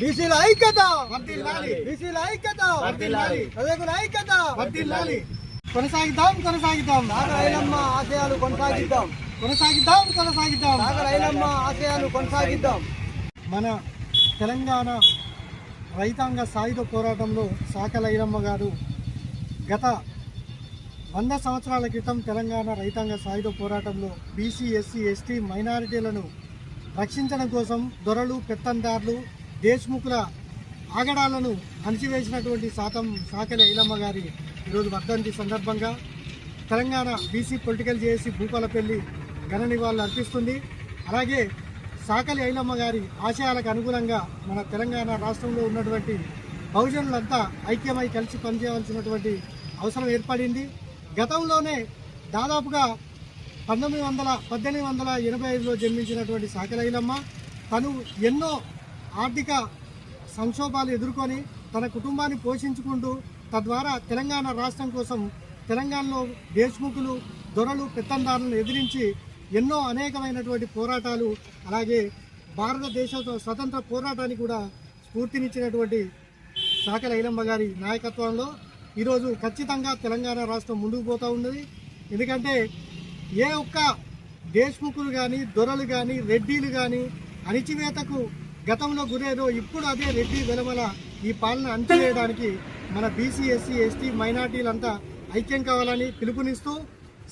బీసీల ఐక్యత. బీసీల ఐక్యత. రజకుల ఐక్యత. కొనసాగిద్దాం కొనసాగిద్దాం. నాగర్ ఐలమ్మ ఆశయాలు కొనసాగిద్దాం. కొనసాగిద్దాం కొనసాగిద్దాం. నాగర్ ఐలమ్మ ఆశయాలు కొనసాగిద్దాం. మన తెలంగాణ రైతాంగ సాయుధ పోరాటంలో సాకల ఐలమ్మ గారు గత వంద సంవత్సరాల క్రితం తెలంగాణ రైతాంగ సాయుధ పోరాటంలో బీసీ ఎస్సీ ఎస్టీ మైనారిటీలను రక్షించడం కోసం దొరలు పెత్తందారులు దేశముఖుల ఆగడాలను అణిచివేసినటువంటి శాతం సాకలి ఐలమ్మ గారి ఈరోజు వర్ధంతి సందర్భంగా Telangana BC political JAC Bhupalpalli ఘన నివాళులు అర్పిస్తుంది. అలాగే సాకలి ఐలమ్మ గారి ఆశయాలకు అనుగుణంగా మన తెలంగాణ రాష్ట్రంలో ఉన్నటువంటి బహుజనులంతా ఐక్యమై కలిసి పనిచేయవలసినటువంటి అవసరం ఏర్పడింది. గతంలోనే దాదాపుగా పంతొమ్మిది వందల పద్దెనిమిది వందల ఎనభై ఐదులో జన్మించినటువంటి సాకలి ఐలమ్మ తను ఎన్నో ఆర్థిక సంక్షోభాలు ఎదుర్కొని తన కుటుంబాన్ని పోషించుకుంటూ తద్వారా తెలంగాణ రాష్ట్రం కోసం తెలంగాణలో దేశ్ముఖులు దొరలు పెత్తందారులను ఎదిరించి ఎన్నో అనేకమైనటువంటి పోరాటాలు అలాగే భారతదేశ స్వతంత్ర పోరాటానికి కూడా స్ఫూర్తినిచ్చినటువంటి శాఖ ఐలమ్మ గారి నాయకత్వంలో ఈరోజు ఖచ్చితంగా తెలంగాణ రాష్ట్రం ముందుకు పోతూ ఉన్నది. ఎందుకంటే ఏ ఒక్క దేశ్ముఖులు కానీ దొరలు కానీ రెడ్డీలు కానీ అణిచివేతకు గతంలో గురేదో ఇప్పుడు అదే రెడ్డి వెలమల ఈ పాలన అంచివేయడానికి మన బీసీ ఎస్సీ ఎస్టీ మైనార్టీలంతా ఐక్యం కావాలని పిలుపునిస్తూ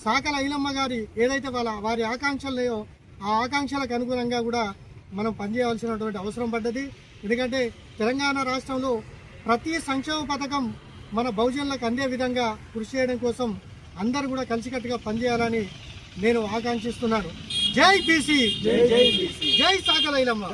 సాకల ఐలమ్మ గారి ఏదైతే వాళ్ళ వారి ఆకాంక్షలు ఆ ఆకాంక్షలకు అనుగుణంగా కూడా మనం పనిచేయవలసినటువంటి అవసరం పడ్డది. ఎందుకంటే తెలంగాణ రాష్ట్రంలో ప్రతి సంక్షేమ పథకం మన బహుజనులకు అందే విధంగా కృషి చేయడం కోసం అందరూ కూడా కలిసికట్టుగా పనిచేయాలని నేను ఆకాంక్షిస్తున్నాను. జై బీసీ! జై సాకల ఐలమ్మ!